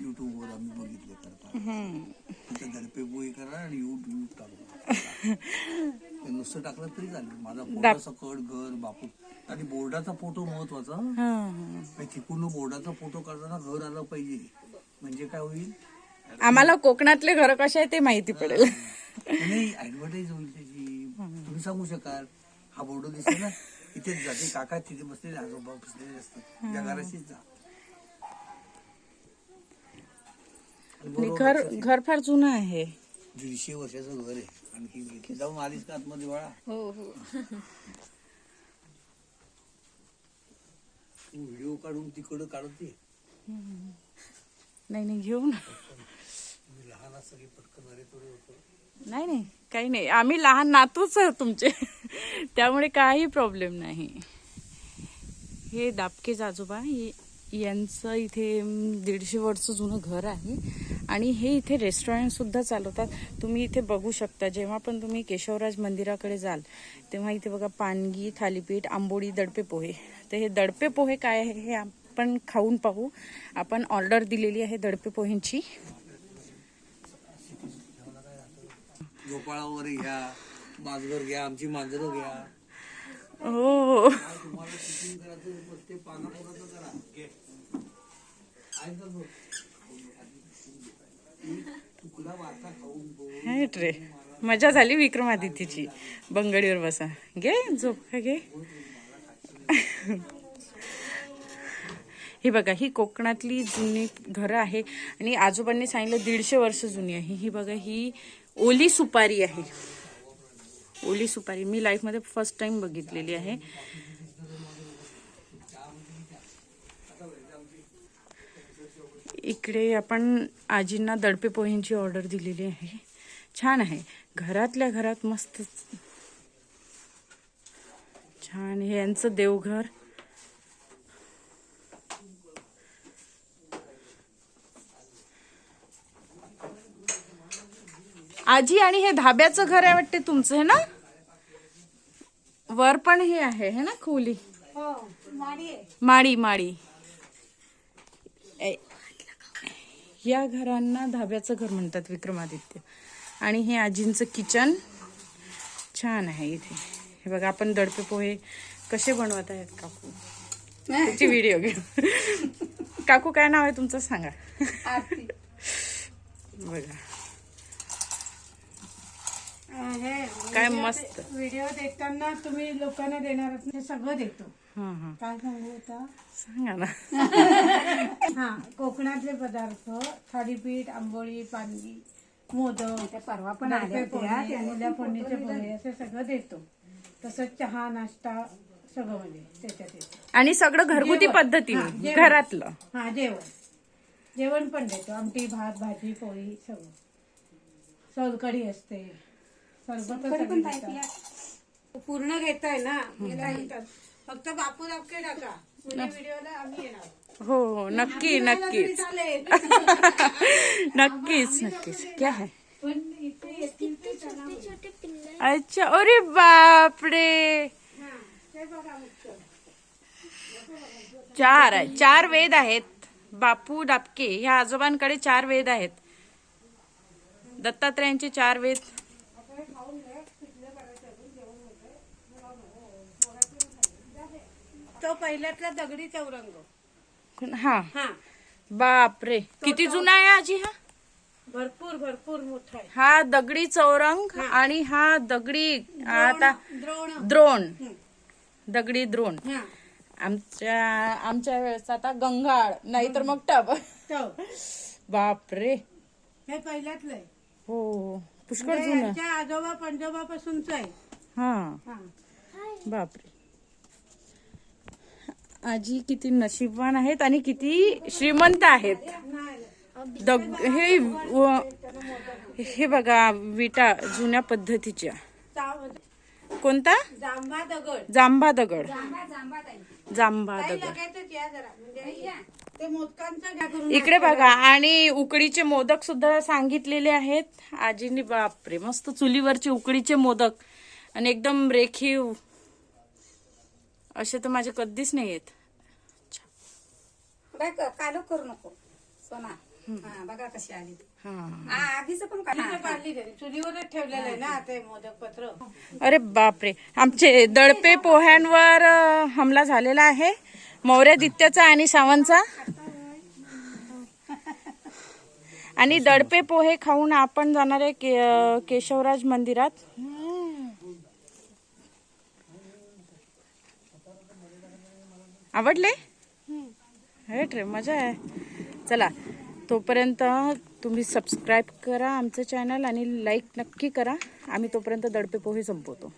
युट्यूबवर आम्ही बघितले. तिथे दडपे पोहे करा आणि युट्यूब टाकू. नुसतं टाकलं तरी चालेल. माझा फोटो सकट घर बापू. आणि बोर्डाचा फोटो महत्त्वाचा. तिकडून बोर्डाचा फोटो काढताना घर आलं पाहिजे. म्हणजे काय होईल? आम्हाला कोकणातले घर कसे आहे ते माहिती पडेल. नाही ऍडव्हर्टाईज होईल त्याची. तुम्ही सांगू शकाल? हा बोर्ड दिसतो ना? इथेच जाते. काका तिथे बसलेले आजोबा बसलेले असतात. या घराशीच जा. आणि घर घर फार जुनं आहे. दीडशे वर्षाचं घर आहे. आणखी जाऊन आलीस का आतमध्ये बाळा? हो हो. तू व्हिडिओ काढून तिकडं काढत नाही नाही घेऊ ना. लहान पटकन अरे थोडे होतं. नाही नाही काही नाही. आम्ही लहान नातूच आहोत तुमचे. त्यामुळे काही प्रॉब्लेम नाही. हे दापकेच आजोबा हे- यांचं इथे दीडशे वर्ष जुनं घर आहे. आणि हे इथे रेस्टॉरंट सुद्धा चालवतात. तुम्ही इथे बघू शकता. जेव्हा पण तुम्ही केशवराज मंदिराकडे जाल तेव्हा इथे बघा पानगी थालीपीठ आंबोळी दडपे पोहे. तर हे दडपे पोहे काय आहे हे आपण खाऊन पाहू. आपण ऑर्डर दिलेली आहे दडपे पोहेंची घ्या घ्या आमची मांजरं घ्या. हो काय तुम्हाला शूटिंग करायचं मग ते पानापोराचं करा घे आहे का बघ? तुकडा वाटा खाऊन बघ रे मजा झाली विक्रमादित्यची. बंगडीवर बसा. घे झोप घे. ही बघा ही कोकणातली जुनी घरं आहे. आणि आजोबांनी सांगितलं दीडशे वर्ष जुनी आहे. ही बघा ही ओली सुपारी आहे. ओली सुपारी. मी लाईफमध्ये फर्स्ट टाइम बघितलेली आहे. इकडे आपण आजींना दडपे पोह्यांची ऑर्डर दिलेली आहे. छान आहे. घरातल्या घरात मस्त. छान हे यांचं देवघर. आजी आणि हे धाब्याचं घर आहे वाटते तुमचं है ना? वर पण हे आहे है ना खोली? माडी माडी. ए- या घरांना धाब्याचं घर म्हणतात विक्रमादित्य. आणि हे आजींचं किचन छान आहे इथे. हे बघा आपण दडपे पोहे कसे बनवत आहेत काकू? त्याची व्हिडिओ घेऊ. काकू काय नाव आहे तुमचं? सांगा. बघा. काय मस्त. व्हिडिओ देताना तुम्ही लोकांना देणार हे सगळं देतो. काय सांगू सांगा ना. हा कोकणातले पदार्थ थालीपीठ आंबोळी पानगी. मोदक. परवा पण मुल्या फोडणीचे पोहे असे सगळं देतो. तसंच चहा नाश्ता सगळं म्हणजे त्याच्यात येतं. आणि सगळं घरगुती जेवण. हा, पद्धतीने जेवण. घरातलं. हा जेवण. जेवण पण देतो. आमटी भात भाजी पोळी सगळं. सोलकढी असते. सरबत. पूर्ण घेताय ना? म्हणतात. फक्त बापू दाबके टाका. म्हणजे व्हिडिओला आम्ही येणार. हो हो नक्की नक्कीच. चालेल. नक्कीच नक्कीच. क्या है? अच्छा अरे बापरे. चार चार वेद आहेत. बापू डापके ह्या आजोबांकडे चार वेद आहेत. दत्तात्रयांचे चार वेद. तो पहिल्यातला दगडी चौरंग. कोण- हा. हा. बापरे. किती जुना आहे आजी हा? भरपूर भरपूर मोठा आहे. हा दगडी चौरंग आणि हा दगडी आता द्रोण. द्रोण. दगडी द्रोण. आमच्या आमच्या वेळेस आता गंगाळ नाहीतर मग टब. बापरे. हे पहिल्यातलं आहे. हो पुष्कळ म्हणजे जुनं. आजोबा पंजोबा पासूनच आहे. हा. हा. बापरे. आजी किती नशीबवान आहेत आणि किती श्रीमंत आहेत. दग हे व- हे बघा विटा जुन्या पद्धतीच्या. कोणता? जांभा दगड. जांभा दगड. जांभा दगड लगायचंच या जरा म्हणजे ते मोदकांचं घ्या करून इकडे बघा आणि उकडीचे मोदक सुद्धा सांगितलेले आहेत. आजीनी बापरे मस्त चुलीवरचे उकडीचे मोदक. आणि एकदम रेखीव असे तर माझे कधीच नाही येत कर कालो करू नको. सोना. हा बघा कशी आली हा. आधीच पण काढ. चुलीवर काढली त्यांनी. चुलीवरच ठेवलेलं आहे ना ते मोदक पत्र अरे बापरे. आमचे दडपे पोह्यांवर अ, हमला झालेला आहे. मौर्यादित्याचा आणि सावंतचा. आणि दडपे पोहे खाऊन आपण जाणार आहे के, अ, केशवराज मंदिरात. आवडले? हे रे मजा आहे. चला तोपर्यंत तुम्ही सबस्क्राईब करा आमचं चॅनल आणि लाईक नक्की करा. आम्ही तोपर्यंत दडपे पोहे संपवतो.